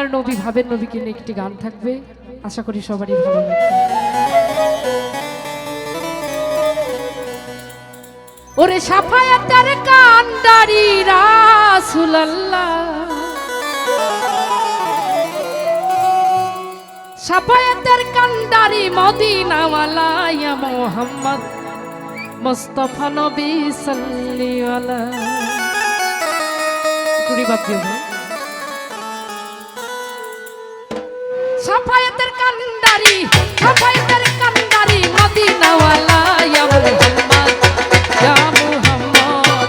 মায়ার নবী, ভাবের নবীকে নিয়ে একটি গান থাকবে। আশা করি সবারই ভালো লাগবে। ওরে সাফায়াতের কান্ডারি রাসুলাল্লাহ। সাফায়াতের কান্ডারি মদিনাওয়ালা ইয়া মোহাম্মদ মুস্তফা নবী সাল্লিওয়ালা টুরি বাদ দিও। সাফায়াতের কান্ডারি সাফায়াতের কান্ডারি মদিনাওয়ালা, ইয়া মুহাম্মদ ইয়া মুহাম্মদ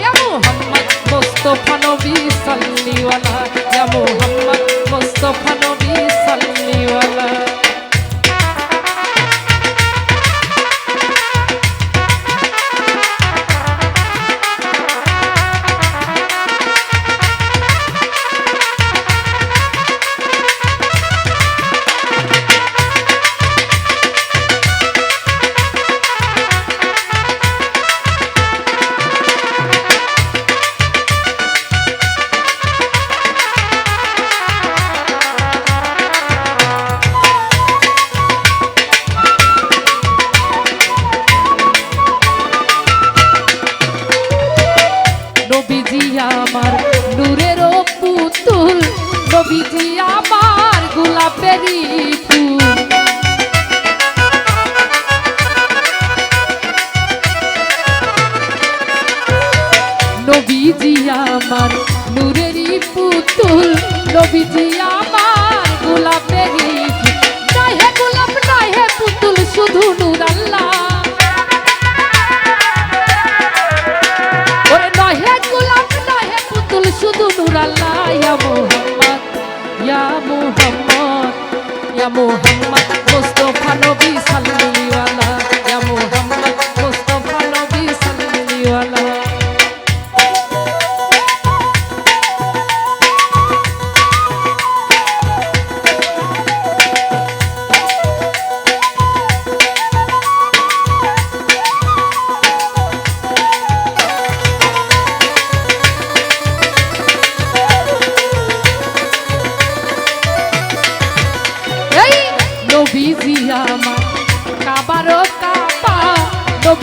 ইয়া মুহাম্মদ, মুস্তাফা নবী সাল্লিওয়ালা ইয়া মুহাম্মদ, মুস্তাফা নবীজি আমার নূরের পুতুল। নবীজি আমার গোলাপেরি ফুল। নবীজি আমার নূরেরই পুতুল। নবীজি আমার মুহাম্মদ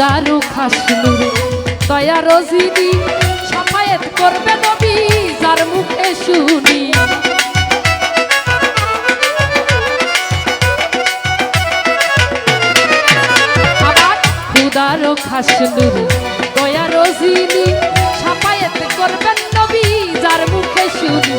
খুদারু খাসনুর দয়া রজিনি সাফায়েত করবে নবী, যার মুখে শুনি। আবার খুদারু খাসনুর দয়া রজিনি সাফায়েত করবেন নবী, যার মুখে শুনি।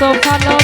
মুস্তফা নবী